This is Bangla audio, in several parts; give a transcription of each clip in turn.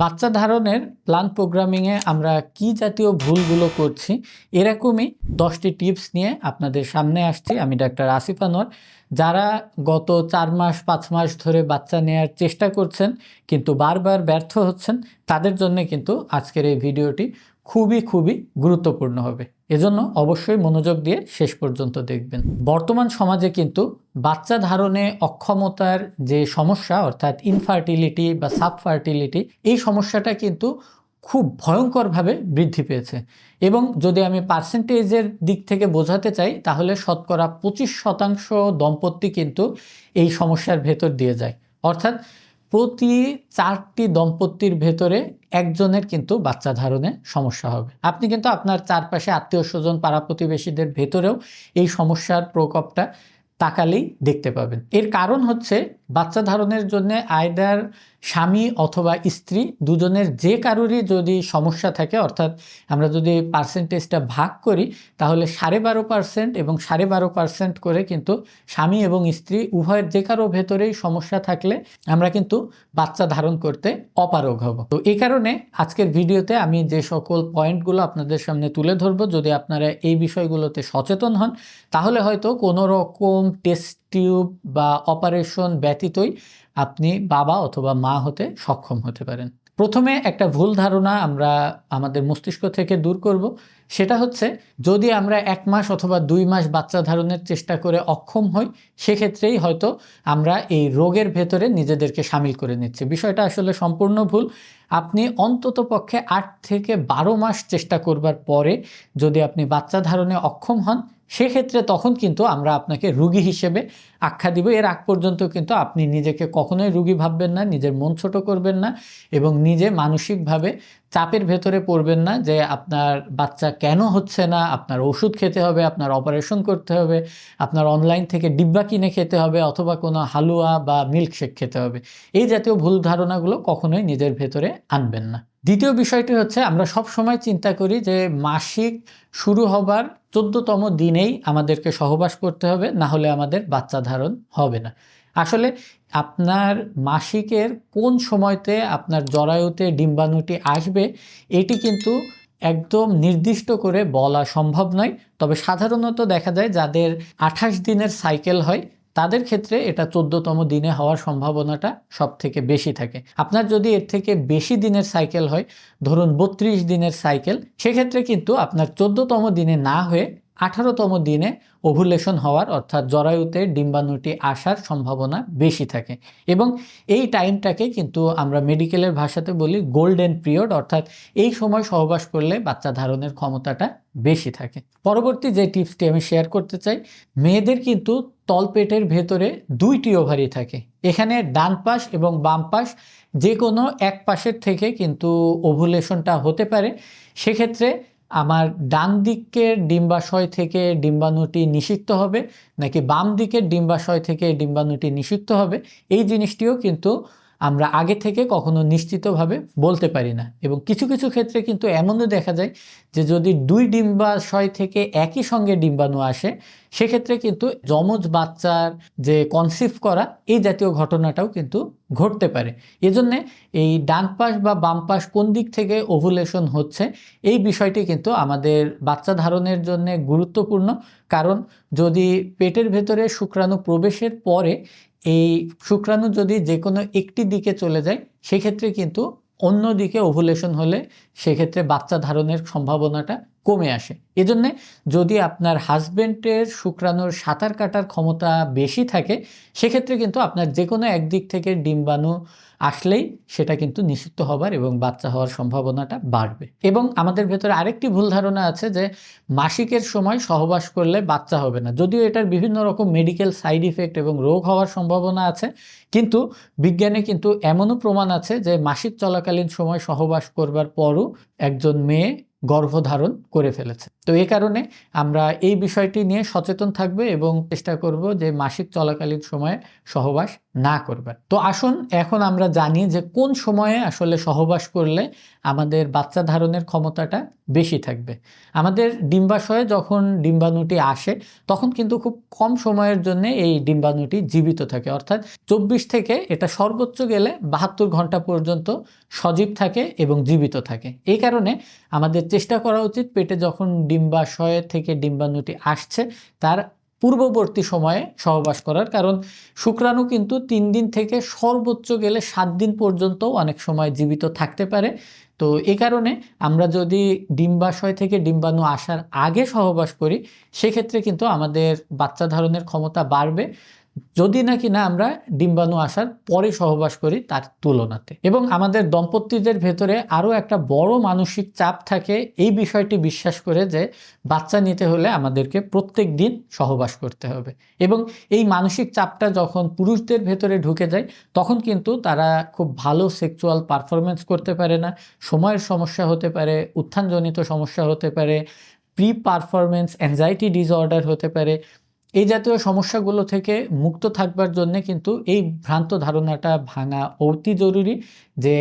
বাচ্চা ধারণের প্ল্যান প্রোগ্রামিংয়ে আমরা কি জাতীয় ভুলগুলো করছি, এরকমই দশটি টিপস নিয়ে আপনাদের সামনে আসছি। আমি ডাক্তার আসিফ আনোয়ার। যারা গত চার মাস, পাঁচ মাস ধরে বাচ্চা নেয়ার চেষ্টা করছেন, কিন্তু বারবার ব্যর্থ হচ্ছেন, তাদের জন্য কিন্তু আজকের এই ভিডিওটি খুবই খুবই গুরুত্বপূর্ণ হবে। এজন্য অবশ্যই মনোযোগ দিয়ে শেষ পর্যন্ত দেখবেন। বর্তমান সমাজে কিন্তু বাচ্চা ধারণে অক্ষমতার যে সমস্যা, অর্থাৎ ইনফার্টিলিটি বা সাবফার্টিলিটি এই সমস্যাটা কিন্তু খুব ভয়ঙ্করভাবে বৃদ্ধি পেয়েছে। এবং যদি আমি পার্সেন্টেজের দিক থেকে বোঝাতে চাই, তাহলে শতকরা পঁচিশ শতাংশ দম্পতি কিন্তু এই সমস্যার ভেতর দিয়ে যায়। অর্থাৎ প্রতি চারটি দম্পতির ভেতরে একজনের কিন্তু বাচ্চা ধারণে সমস্যা হবে। আপনি কিন্তু আপনার চারপাশে আত্মীয় স্বজন, পাড়া প্রতিবেশীদের ভেতরেও এই সমস্যার প্রকোপটা তাকালেই দেখতে পাবেন। এর কারণ হচ্ছে বাচ্চা ধারণের জন্য আয়দার স্বামী অথবা স্ত্রী দুজনের যে কারোরই যদি সমস্যা থাকে, অর্থাৎ আমরা যদি পার্সেন্টেজটা ভাগ করি, তাহলে সাড়ে বারো পার্সেন্ট এবং সাড়ে বারো পার্সেন্ট করে কিন্তু স্বামী এবং স্ত্রী উভয়ের যে কারও ভেতরেই সমস্যা থাকলে আমরা কিন্তু বাচ্চা ধারণ করতে অপারগ হব। তো এই কারণে আজকের ভিডিওতে আমি যে সকল পয়েন্টগুলো আপনাদের সামনে তুলে ধরবো, যদি আপনারা এই বিষয়গুলোতে সচেতন হন, তাহলে হয়তো কোনো রকম টেস্ট টিউব বা অপারেশন ব্যতীতই আপনি বাবা অথবা মা হতে সক্ষম হতে পারেন। প্রথমে একটা ভুল ধারণা আমরা আমাদের মস্তিষ্ক থেকে দূর করব। সেটা হচ্ছে, যদি আমরা এক মাস অথবা দুই মাস বাচ্চা ধারণের চেষ্টা করে অক্ষম হই, সেক্ষেত্রেই হয়তো আমরা এই রোগের ভেতরে নিজেদেরকে সামিল করে নিচ্ছি। বিষয়টা আসলে সম্পূর্ণ ভুল। আপনি অন্তত পক্ষে আট থেকে বারো মাস চেষ্টা করবার পরে যদি আপনি বাচ্চা ধারণে অক্ষম হন সেক্ষেত্রে তখন কিন্তু আমরা আপনাকে রুগী হিসেবে আখ্যা দিব। এর আগ পর্যন্ত কিন্তু আপনি নিজেকে কখনোই রুগী ভাববেন না, নিজের মন ছোট করবেন না এবং নিজে মানসিকভাবে চাপের ভেতরে পড়বেন না যে আপনার বাচ্চা কেন হচ্ছে না, আপনার ওষুধ খেতে হবে, আপনার অপারেশন করতে হবে, আপনার অনলাইন থেকে ডিব্বা কিনে খেতে হবে অথবা কোনো হালুয়া বা মিল্কশেক খেতে হবে। এই জাতীয় ভুল ধারণাগুলো কখনোই নিজের ভেতরে আনবেন না। দ্বিতীয় বিষয়টি হচ্ছে আমরা সব সময় চিন্তা করি যে মাসিক শুরু হবার চোদ্দতম দিনেই আমাদেরকে সহবাস করতে হবে, না হলে আমাদের বাচ্চা ধারণ হবে না। আসলে আপনার মাসিকের কোন সময়তে আপনার জরায়ুতে ডিম্বাণুটি আসবে, এটি কিন্তু একদম নির্দিষ্ট করে বলা সম্ভব নয়। তবে সাধারণত দেখা যায় যাদের আঠাশ দিনের সাইকেল হয় তাদের ক্ষেত্রে এটা চোদ্দতম দিনে হওয়ার সম্ভাবনাটা সব থেকে বেশি থাকে। আপনার যদি এর থেকে বেশি দিনের সাইকেল হয়, ধরুন বত্রিশ দিনের সাইকেল সেক্ষেত্রে কিন্তু আপনার চোদ্দতম দিনে না হয়ে আঠারোতম দিনে ওভুলেশন হওয়ার, অর্থাৎ জরায়ুতে ডিম্বাণুটি আসার সম্ভাবনা বেশি থাকে। এবং এই টাইমটাকে কিন্তু আমরা মেডিকেলের ভাষাতে বলি গোল্ডেন পিরিয়ড অর্থাৎ এই সময় সহবাস করলে বাচ্চা ধারণের ক্ষমতাটা বেশি থাকে। পরবর্তী যে টিপসটি আমি শেয়ার করতে চাই, মেয়েদের কিন্তু তলপেটের ভেতরে দুইটি ওভারি থাকে। এখানে ডান পাশ এবং বাম পাশ যে কোনো এক পাশের থেকে কিন্তু ওভুলেশনটা হতে পারে। সেক্ষেত্রে আমার ডান দিকের ডিম্বাশয় থেকে ডিম্বাণুটি নিষিক্ত হবে, নাকি বাম দিকের ডিম্বাশয় থেকে ডিম্বাণুটি নিষিক্ত হবে, এই জিনিসটিও কিন্তু আমরা আগে থেকে কখনো নিশ্চিতভাবে বলতে পারি না। এবং কিছু কিছু ক্ষেত্রে কিন্তু এমনও দেখা যায় যে যদি দুই ডিম্বাশয় থেকে একই সঙ্গে ডিম্বাণু আসে, সেক্ষেত্রে কিন্তু যমজ বাচ্চার যে কনসিভ করা, এই জাতীয় ঘটনাটাও কিন্তু ঘটতে পারে। এজন্যে এই ডান পাশ বা বাম পাশ কোন দিক থেকে ওভুলেশন হচ্ছে, এই বিষয়টি কিন্তু আমাদের বাচ্চা ধারণের জন্য গুরুত্বপূর্ণ। কারণ যদি পেটের ভেতরে শুক্রাণু প্রবেশের পরে এই শুক্রাণু যদি যে কোনো একটি দিকে চলে যায়, সেক্ষেত্রে কিন্তু অন্য দিকে ওভুলেশন হলে সেক্ষেত্রে বাচ্চা ধারণের সম্ভাবনাটা কমে আসে। এজন্যে যদি আপনার হাজব্যান্ডের শুক্রাণুর সাঁতার কাটার ক্ষমতা বেশি থাকে, সেক্ষেত্রে কিন্তু আপনার যে কোনো একদিক থেকে ডিম্বাণু আসলেই সেটা কিন্তু নিষিদ্ধ হবার এবং বাচ্চা হওয়ার সম্ভাবনাটা বাড়বে। এবং আমাদের ভেতরে আরেকটি ভুল ধারণা আছে যে, মাসিকের সময় সহবাস করলে বাচ্চা হবে না। যদিও এটার বিভিন্ন রকম মেডিকেল সাইড ইফেক্ট এবং রোগ হওয়ার সম্ভাবনা আছে, কিন্তু বিজ্ঞানে কিন্তু এমনও প্রমাণ আছে যে, মাসিক চলাকালীন সময় সহবাস করবার পরও একজন মেয়ে গর্ভধারণ করে ফেলেছে। তো এই কারণে আমরা এই বিষয়টি নিয়ে সচেতন থাকবে এবং চেষ্টা করব যে মাসিক চলাকালীন সময়ে সহবাস না করবেন তো আসুন এখন আমরা জানি যে কোন সময়ে আসলে সহবাস করলে আমাদের বাচ্চা ধারণের ক্ষমতাটা বেশি থাকবে। আমাদের ডিম্বাশয়ে যখন ডিম্বাণুটি আসে, তখন কিন্তু খুব কম সময়ের জন্য এই ডিম্বাণুটি জীবিত থাকে। অর্থাৎ চব্বিশ থেকে এটা সর্বোচ্চ গেলে বাহাত্তর ঘণ্টা পর্যন্ত সজীব থাকে এবং জীবিত থাকে। এই কারণে আমাদের চেষ্টা করা উচিত পেটে যখন ডিম্বাশয় থেকে ডিম্বাণুটি আসছে। তার পূর্ববর্তী সময়ে সহবাস করার কারণ শুক্রাণু কিন্তু তিন দিন থেকে সর্বোচ্চ গেলে সাত দিন পর্যন্ত অনেক সময় জীবিত থাকতে পারে। তো এ কারণে আমরা যদি ডিম্বাশয় থেকে ডিম্বাণু আসার আগে সহবাস করি, সেক্ষেত্রে কিন্তু আমাদের বাচ্চা ধারণের ক্ষমতা বাড়বে। যদি নাকি না আমরা ডিম্বাণু আসার পরে সহবাস করি তার তুলনাতে। এবং আমাদের দম্পতিদের ভেতরে আরও একটা বড় মানসিক চাপ থাকে এই বিষয়টি বিশ্বাস করে যে বাচ্চা নিতে হলে আমাদেরকে প্রত্যেক দিন সহবাস করতে হবে। এবং এই মানসিক চাপটা যখন পুরুষদের ভেতরে ঢুকে যায়, তখন কিন্তু তারা খুব ভালো সেক্সুয়াল পারফরমেন্স করতে পারে না, সময়ের সমস্যা হতে পারে, উত্থানজনিত সমস্যা হতে পারে প্রি পারফরমেন্স অ্যাংজাইটি ডিসঅর্ডার হতে পারে এই জাতীয় সমস্যাগুলো থেকে মুক্ত থাকবার জন্য কিন্তু এই ভ্রান্ত ধারণাটা ভাঙা অতি জরুরি যে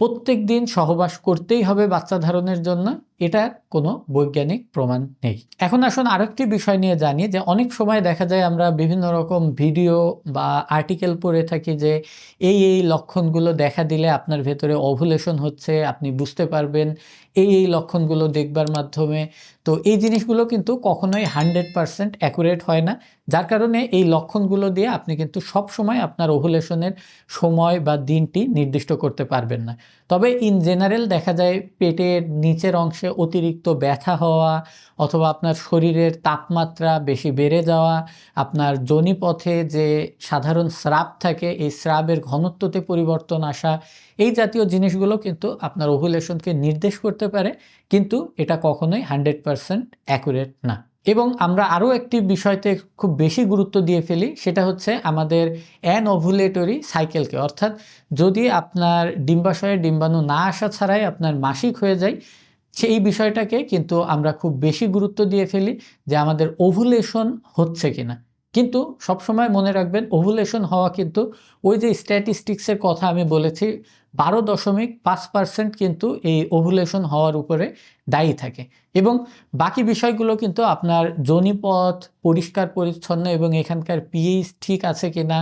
প্রত্যেক দিন সহবাস করতেই হবে বাচ্চা ধারণের জন্য। এটা কোনো বৈজ্ঞানিক প্রমাণ নেই। এখন আসুন আরেকটি বিষয় নিয়ে জানি যে অনেক সময় দেখা যায় আমরা বিভিন্ন রকম ভিডিও বা আর্টিকেল পড়ে থাকি যে এই এই লক্ষণগুলো দেখা দিলে আপনার ভেতরে অভুলেশন হচ্ছে, আপনি বুঝতে পারবেন এই এই লক্ষণগুলো দেখবার মাধ্যমে। তো এই জিনিসগুলো কিন্তু কখনোই হান্ড্রেড পারসেন্ট অ্যাকুরেট হয় না। যার কারণে এই লক্ষণগুলো দিয়ে আপনি কিন্তু সব সময় আপনার ওভুলেশনের সময় বা দিনটি নির্দিষ্ট করতে পারবেন না। তবে ইন জেনারেল দেখা যায় পেটের নিচের অংশে অতিরিক্ত ব্যথা হওয়া অথবা আপনার শরীরের তাপমাত্রা বেশি বেড়ে যাওয়া, আপনার জনিপথে যে সাধারণ স্রাব থাকে, এই স্রাবের ঘনত্বতে পরিবর্তন আসা, এই জাতীয় জিনিসগুলো কিন্তু আপনার ওভুলেশনকে নির্দেশ করতে পারে, কিন্তু এটা কখনোই হান্ড্রেড পারসেন্ট অ্যাকুরেট না। এবং আমরা আরও একটি বিষয়তে খুব বেশি গুরুত্ব দিয়ে ফেলি, সেটা হচ্ছে আমাদের অ্যান ওভুলেটরি সাইকেলকে। অর্থাৎ যদি আপনার ডিম্বাশয়ে ডিম্বাণু না আসা ছাড়াই আপনার মাসিক হয়ে যায় সেই বিষয়টাকে কিন্তু আমরা খুব বেশি গুরুত্ব দিয়ে ফেলি যে আমাদের ওভুলেশন হচ্ছে কিনা। কিন্তু সবসময় মনে রাখবেন ওভুলেশন হওয়া কিন্তু ওই যে স্ট্যাটিস্টিক্সের কথা আমি বলেছি বারো দশমিক পাঁচ পার্সেন্ট কিন্তু এই ওভুলেশন হওয়ার উপরে দায়ী থাকে। এবং বাকি বিষয়গুলো কিন্তু আপনার জনিপথ, পরিষ্কার, পরিচ্ছন্ন এবং এখানকার পিএইচ ঠিক আছে কিনা,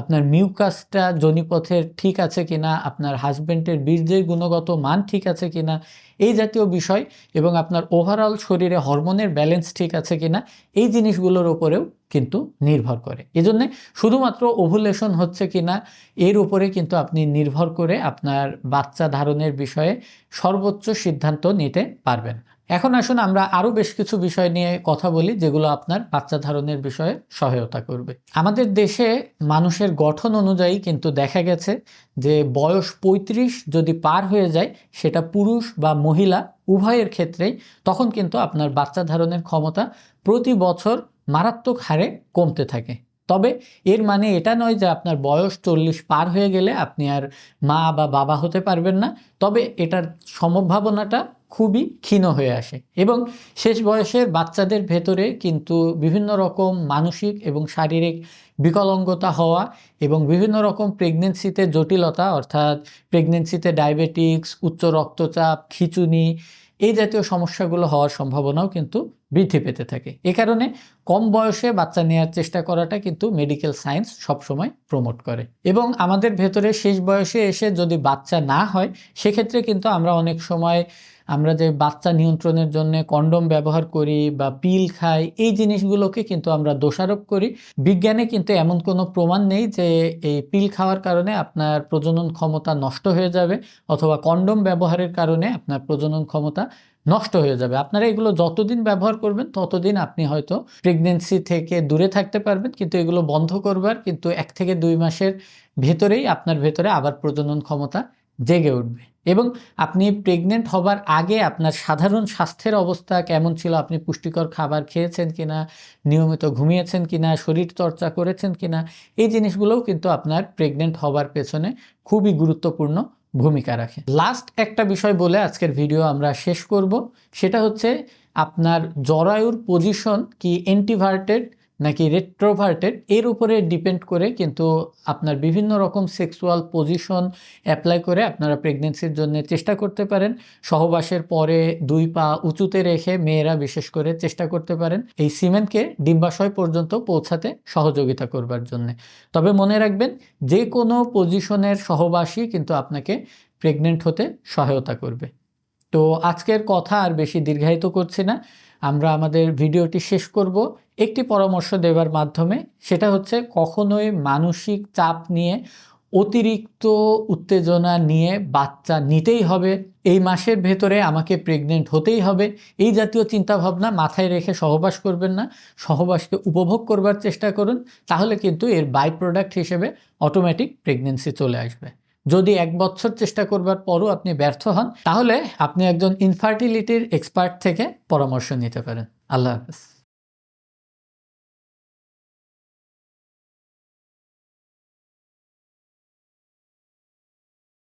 আপনার মিউকাসটা জনিপথের ঠিক আছে কিনা, আপনার হাজব্যান্ডের বীর্যের গুণগত মান ঠিক আছে কিনা, এই জাতীয় বিষয় এবং আপনার ওভারঅল শরীরে হরমোনের ব্যালেন্স ঠিক আছে কিনা, এই জিনিসগুলোর উপরেও কিন্তু নির্ভর করে। এজন্য শুধুমাত্র ওভুলেশন হচ্ছে কিনা এর উপরে কিন্তু আপনি নির্ভর করে আপনার বাচ্চা ধারণের বিষয়ে সর্বোচ্চ সিদ্ধান্ত নিতে পারবেন। এখন আসুন আমরা আরও বেশ কিছু বিষয় নিয়ে কথা বলি, যেগুলো আপনার বাচ্চা ধারণের বিষয়ে সহায়তা করবে। আমাদের দেশে মানুষের গঠন অনুযায়ী কিন্তু দেখা গেছে যে বয়স ৩৫ যদি পার হয়ে যায়, সেটা পুরুষ বা মহিলা উভয়ের ক্ষেত্রেই, তখন কিন্তু আপনার বাচ্চা ধারণের ক্ষমতা প্রতি বছর মারাত্মক হারে কমতে থাকে। তবে এর মানে এটা নয় যে আপনার বয়স চল্লিশ পার হয়ে গেলে আপনি আর মা বা বাবা হতে পারবেন না, তবে এটার সম্ভাবনাটা খুবই ক্ষীণ হয়ে আসে। এবং শেষ বয়সের বাচ্চাদের ভেতরে কিন্তু বিভিন্ন রকম মানসিক এবং শারীরিক বিকলাঙ্গতা হওয়া এবং বিভিন্ন রকম প্রেগনেন্সিতে জটিলতা, অর্থাৎ প্রেগনেন্সিতে ডায়াবেটিক্স উচ্চ রক্তচাপ, খিচুনি এই জাতীয় সমস্যাগুলো হওয়ার সম্ভাবনাও কিন্তু বৃদ্ধি পেতে থাকে। এ কারণে কম বয়সে বাচ্চা নেওয়ার চেষ্টা করাটা কিন্তু মেডিকেল সায়েন্স সবসময় প্রমোট করে। এবং আমাদের ভেতরে শেষ বয়সে এসে যদি বাচ্চা না হয়, সেক্ষেত্রে কিন্তু আমরা অনেক সময় আমরা যে বাচ্চা নিয়ন্ত্রণের জন্য কন্ডম ব্যবহার করি বা পিল খাই, এই জিনিসগুলোকে কিন্তু আমরা দোষারোপ করি। বিজ্ঞানে কিন্তু এমন কোনো প্রমাণ নেই যে এই পিল খাওয়ার কারণে আপনার প্রজনন ক্ষমতা নষ্ট হয়ে যাবে অথবা কন্ডম ব্যবহারের কারণে আপনার প্রজনন ক্ষমতা নষ্ট হয়ে যাবে। আপনারা এগুলো যতদিন ব্যবহার করবেন, ততদিন আপনি হয়তো প্রেগনেন্সি থেকে দূরে থাকতে পারবেন, কিন্তু এগুলো বন্ধ করবার কিন্তু এক থেকে দুই মাসের ভেতরেই আপনার ভেতরে আবার প্রজনন ক্ষমতা জেগে উঠবে। এবং আপনি প্রেগনেন্ট হবার আগে আপনার সাধারণ স্বাস্থ্যের অবস্থা কেমন ছিল? আপনি পুষ্টিকর খাবার খেয়েছেন কিনা? নিয়মিত ঘুমিয়েছেন কিনা? শরীর চর্চা করেছেন কিনা? এই জিনিসগুলোও কিন্তু আপনার প্রেগনেন্ট হবার পেছনে খুবই গুরুত্বপূর্ণ ভূমিকা রাখে। লাস্ট একটা বিষয় বলে আজকের ভিডিও আমরা শেষ করব। সেটা হচ্ছে আপনার জরায়ুর পজিশন কি এন্টিভার্টেড নাকি রেট্রোভার্টেড এর উপরে ডিপেন্ড করে কিন্তু আপনার বিভিন্ন রকম সেক্সুয়াল পজিশন অ্যাপ্লাই করে আপনারা প্রেগনেন্সির জন্য চেষ্টা করতে পারেন। সহবাসের পরে দুই পা উঁচুতে রেখে মেয়েরা বিশেষ করে চেষ্টা করতে পারেন এই সিমেন্টকে ডিম্বাশয় পর্যন্ত পৌঁছাতে সহযোগিতা করবার জন্য। তবে মনে রাখবেন, যে কোনো পজিশনের সহবাসী কিন্তু আপনাকে প্রেগনেন্ট হতে সহায়তা করবে। তো আজকের কথা আর বেশি দীর্ঘায়িত করছি না। আমরা আমাদের ভিডিওটি শেষ করব। একটি পরামর্শ দেওয়ার মাধ্যমে সেটা হচ্ছে কখনোই মানসিক চাপ নিয়ে অতিরিক্ত উত্তেজনা নিয়ে বাচ্চা নিতেই হবে। এই মাসের ভেতরে আমাকে প্রেগনেন্ট হতেই হবে। এই জাতীয় চিন্তাভাবনা মাথায় রেখে সহবাস করবেন না। সহবাসকে উপভোগ করবার চেষ্টা করুন। তাহলে কিন্তু এর বাই প্রোডাক্ট হিসেবে অটোমেটিক প্রেগনেন্সি চলে আসবে। যদি এক বছর চেষ্টা করবার পরও আপনি ব্যর্থ হন, তাহলে আপনি একজন ইনফার্টিলিটির এক্সপার্ট থেকে পরামর্শ নিতে পারেন। আল্লাহ হাফেজ।